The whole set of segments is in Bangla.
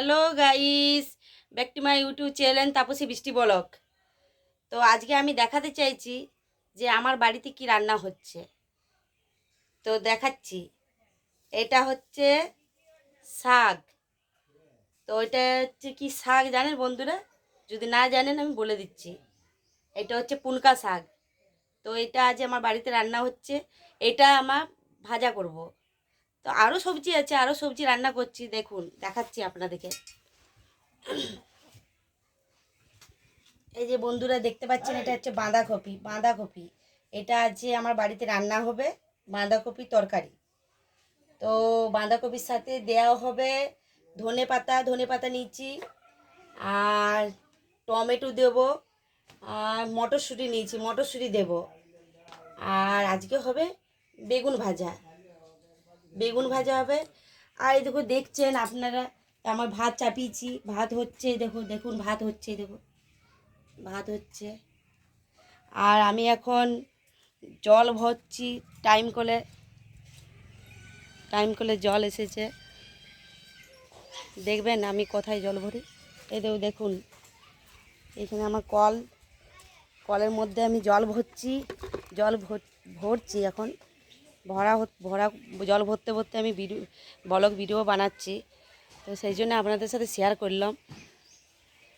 Hello guys, back to my YouTube channel Tapasi Brishti বলক। তো আজকে আমি দেখাতে চাইছি যে আমার বাড়িতে কি রান্না হচ্ছে। তো দেখাচ্ছি, এটা হচ্ছে শাক। তো এটা হচ্ছে কি শাক জানেন বন্ধুরা? যদি না জানেন আমি বলে দিচ্ছি। এটা হচ্ছে পুনকা শাক। তো এটা আজ আমার বাড়িতে রান্না হচ্ছে, এটা আমার ভাজা করব। তো আরও সবজি আছে আরও সবজি রান্না করছি, দেখুন, দেখাচ্ছি আপনাদেরকে। এই যে বন্ধুরা দেখতে পাচ্ছেন, এটা হচ্ছে বাঁধাকপি বাঁধাকপি। এটা আছে আমার বাড়িতে রান্না হবে, বাঁধাকপি তরকারি। তো বাঁধাকপির সাথে দেওয়া হবে ধনে পাতা ধনে পাতা নিচ্ছি আর টমেটো দেব, আর মটরশুঁটি নিয়েছি, মটরশুঁটি দেব। আর আজকে হবে বেগুন ভাজা। বেগুন ভাজা হবে। আর এই দেখো দেখছেন আপনারা, আমার ভাত চাপিয়েছি, ভাত হচ্ছে, দেখো, দেখুন, ভাত হচ্ছে, দেখো, ভাত হচ্ছে। আর আমি এখন জল ভরছি, টাইম কলে টাইম কলে জল এসেছে। দেখবেন আমি কোথায় জল ভরি? এই দেখো, দেখুন, এখানে আমার কল, কলের মধ্যে আমি জল ভরছি, জল ভর- ভরছি এখন। ভরা ভরা জল ভরতে ভরতে আমি ভিডিও, ব্লগ ভিডিও বানাচ্ছি। তো সেই জন্য আপনাদের সাথে শেয়ার করলাম।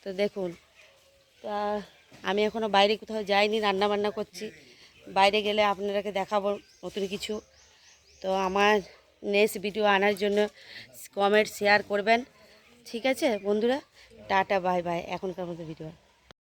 তো দেখুন, তা আমি এখনও বাইরে কোথাও যাইনি রান্না বান্না করছি। বাইরে গেলে আপনাদেরকে দেখাবো নতুন কিছু। তো আমার নেক্সট ভিডিও আনার জন্য কমেন্ট শেয়ার করবেন। ঠিক আছে বন্ধুরা? টাটা বাই বাই এখনকার মতো ভিডিও